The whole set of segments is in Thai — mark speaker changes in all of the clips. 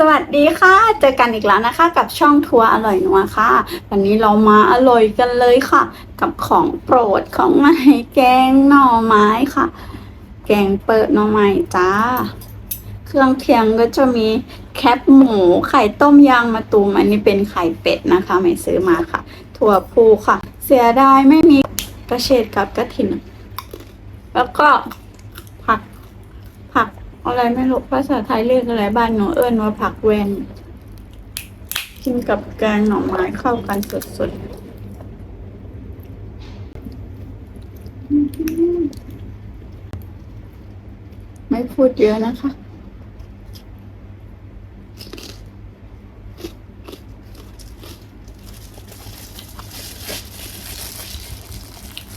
Speaker 1: สวัสดีค่ะ เจอกันอีกแล้วนะคะ กับช่องทัวร์อร่อยนัวค่ะ วันนี้เรามาอร่อยกันเลยค่ะ กับของโปรดของใหม่แกงหน่อไม้ค่ะ แกงเปิดหน่อไม้จ้า เครื่องเคียงก็จะมีแคปหมูไข่ต้มยางมะตูมอันนี้เป็นไข่เป็ดนะคะ ไม่ซื้อมาค่ะ ถั่วพูค่ะ เสียดายไม่มีกระเฉดกับกระถินแล้วก็ผักผัก อะไรไม่รู้ภาษาไทยเรียกอะไรบ้านหนูเอิ้นว่าผักแวนกินกับแกงหน่อไม้เข้ากันสดๆอืไม่พูดเยอะนะคะ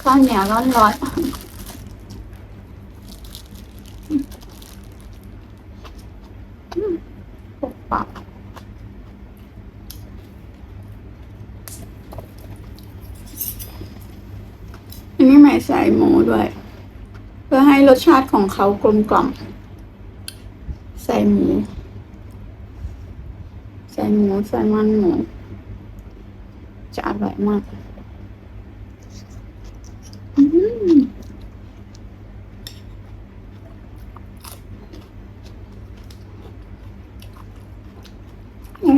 Speaker 1: ข้าวเหนียวร้อนๆ ปกปักอันนี้ไม่ ใส่หมูด้วย เพื่อให้รสชาติของเขากลมกล่อม ใส่หมู ใส่หมูใส่มันหมู จะอร่อยมากอื้อหือ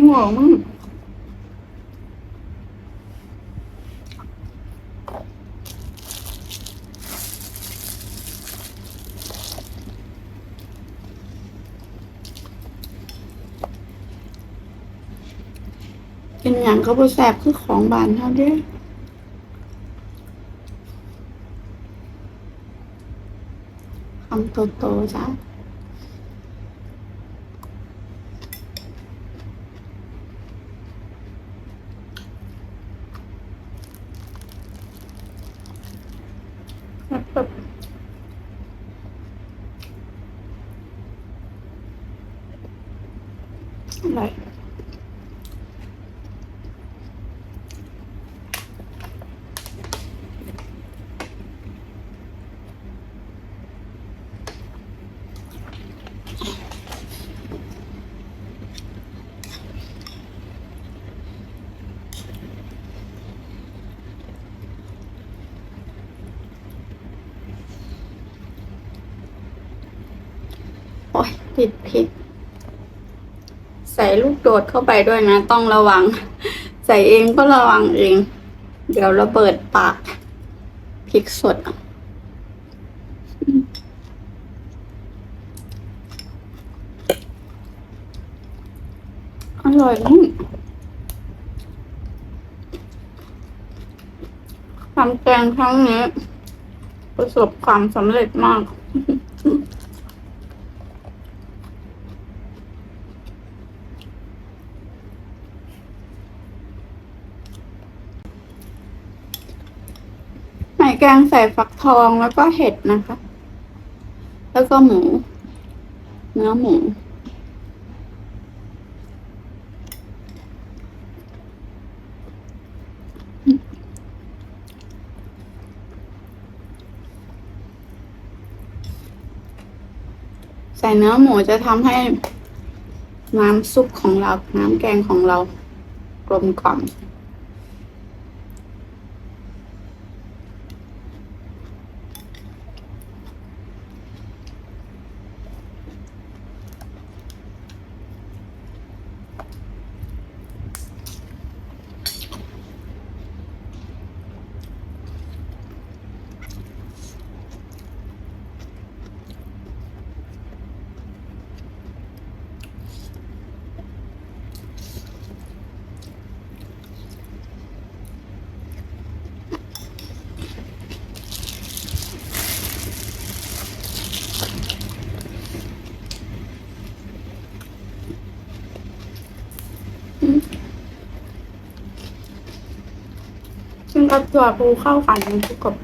Speaker 1: หอมมาก เป็นอย่างก็บ่แสบคือของบานเท่าเด้คำโตๆจ้าแบบอร่ ติดผิด ใส่ลูกโดดเข้าไปด้วยนะ ต้องระวัง ใส่เองก็ระวังเอง เดี๋ยวระเบิดปากพริกสดอร่อยมากทำแกงครั้งนี้ ประสบความสำเร็จมาก แกงใส่ฟักทองแล้วก็เห็ดนะคะ แล้วก็หมู เนื้อหมู ใส่เนื้อหมูจะทำให้น้ำซุปของเรา น้ำแกงของเรากลมกล่อม ซึ่ง กับตัวปูเข้ากันมันทุกกับ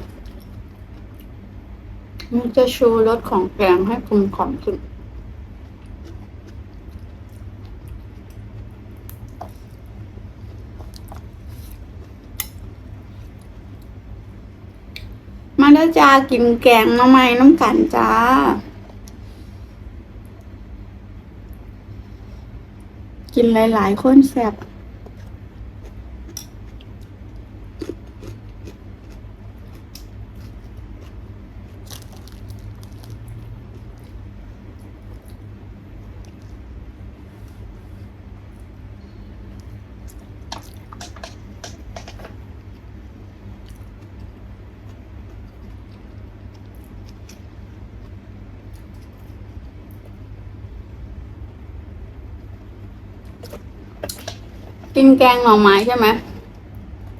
Speaker 1: มันจะชูรสของแกงให้กลมกล่อมขึ้นมาแล้วจ้ากินแกงมาใหม่น้ำกันจ้ากินหลาย ๆ คนแซ่บ กินแกงหน่อไม้ใช่ไหม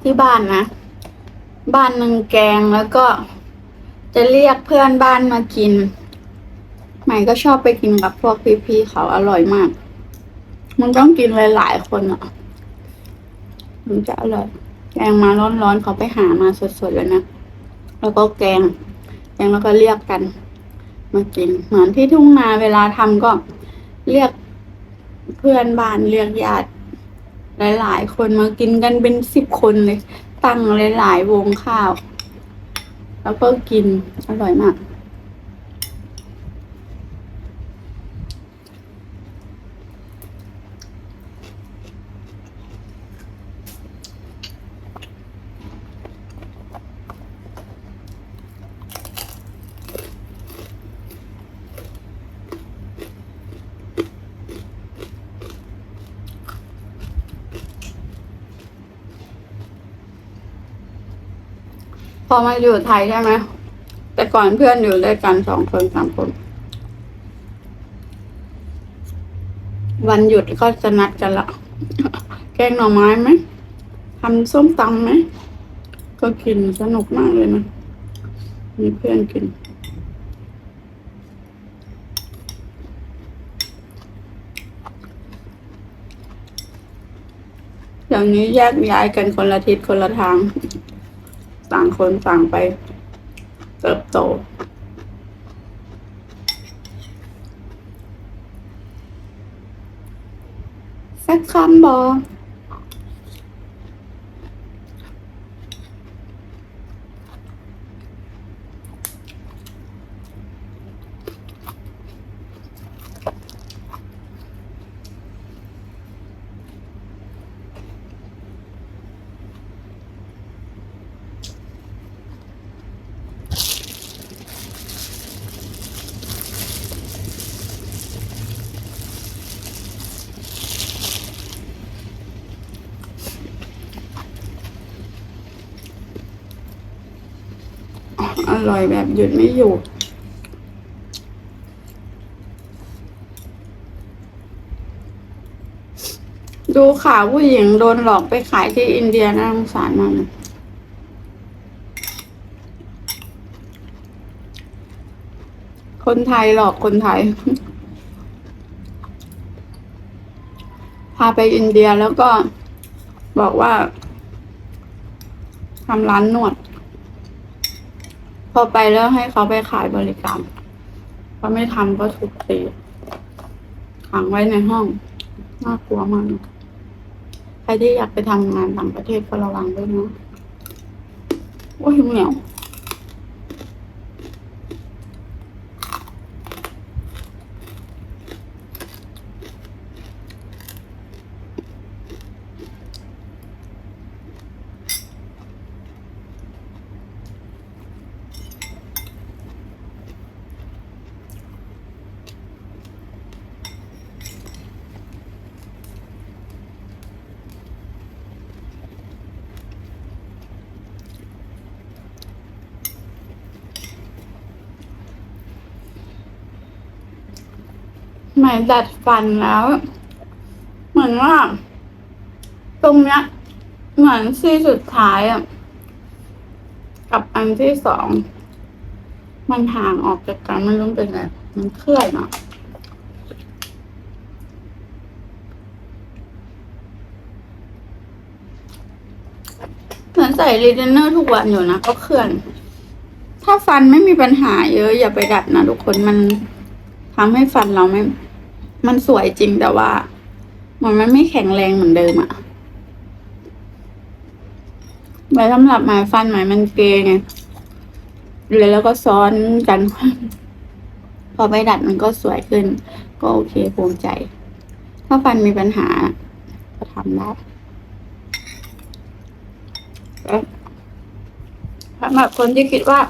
Speaker 1: ที่บ้านนะบ้านหนึ่งแกงแล้วก็ จะเรียกเพื่อนบ้านมากินใหม่ก็ชอบไปกินกับพวกพี่ๆเขาอร่อยมาก มันต้องกินหลายๆคนอะมันจะอร่อยแกงมาร้อนๆเขาไปหามาสดๆเลยนะแล้วก็แกงแกงแล้วก็เรียกกัน มากินเหมือนที่ทุ่งนาเวลาทำก็เรียก เพื่อนบ้านเรียกญาติหลาย ๆ คนมากินกันเป็นสิบคนเลย ตั้งหลาย ๆ วงข้าว แล้วก็กินอร่อยมาก พอมาอยู่ไทยใช่ไหมแต่ก่อนเพื่อนอยู่ด้วยกันสองคนสามคน วันหยุดก็จะนัดกันละแกงหน่อไม้ไหมทำส้มตำไหมก็กินสนุกมากเลยนะมีเพื่อนกิน อย่างนี้แยกย้ายกันคนละทิศคนละทาง ต่างคนต่างไปเติบโต สักคำบอ อร่อยแบบหยุดไม่อยู่ดูข่าวผู้หญิงโดนหลอกไปขายที่อินเดียน่าสงสารมากเลยคนไทยหลอกคนไทย พาไปอินเดียแล้วก็บอกว่าทำร้านนวด พอไปแล้วให้เขาไปขายบริการเขาไม่ทำก็ถูกตีขังไว้ในห้อง น่ากลัวมาก ใครที่อยากไปทำงานต่างประเทศก็ระวังด้วยนะโอ้ยเหนียว หม่ดัดฟันแล้ว เหมือนว่า ตรงเนี้ย เหมือนซี่สุดท้ายอะ กับอันที่สอง มันห่างออกจากกันไม่รู้เป็นไงมันเคลื่อนอะเหมือนใส่รีเทนเนอร์ทุกวันอยู่นะก็เคลื่อน ถ้าฟันไม่มีปัญหาเยอะอย่าไปดัดนะทุกคนมันทำให้ฟันเราไม่ มันสวยจริงแต่ว่ามันมันไม่แข็งแรงเหมือนเดิมอะไว้สำหรับหมายฟันหมายมันเกยไงเลยแล้วก็ซ้อนกัน พอไปดัดมันก็สวยขึ้น ก็โอเคภูมิใจ ถ้าฟันมีปัญหา ก็ทำได้แล้วสำหรับคนที่คิดว่า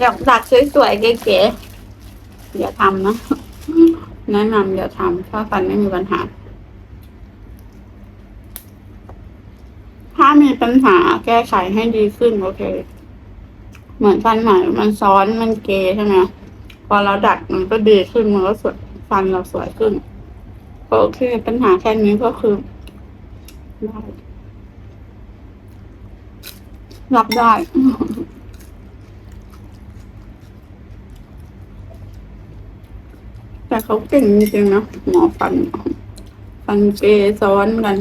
Speaker 1: อยากดัดสวยๆเก๋ๆอย่าทำนะ แนะนำอย่าทำถ้าฟันไม่มีปัญหา ถ้ามีปัญหาแก้ไขให้ดีขึ้นโอเค เหมือนฟันใหม่ มันซ้อนมันเกยใช่ไหมพอเราดัดมันก็ดีขึ้นมันก็สวยฟันเราสวยขึ้นโอเคปัญหาแค่นี้ก็คือได้รับได้ แต่เขาเก่งจริงๆนะหมอฟันฟันเกซ้อนกัน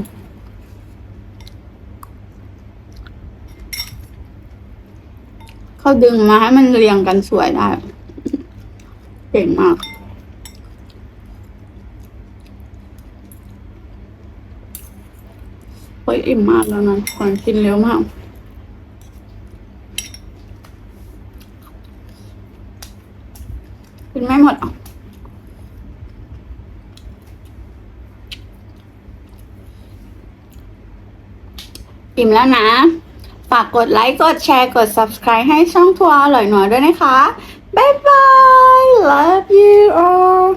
Speaker 1: เขาดึงมาให้มันเรียงกันสวยได้ เก่งมากโอ้ยอิ่มมากแล้วนะก่อนกินเร็วมากกินไม่หมดอะ อิ่มแล้วนะ ฝากกดไลค์กดแชร์กด subscribe ให้ช่องทัวร์อร่อยหน่อยด้วยนะคะ บ๊ายบาย love you all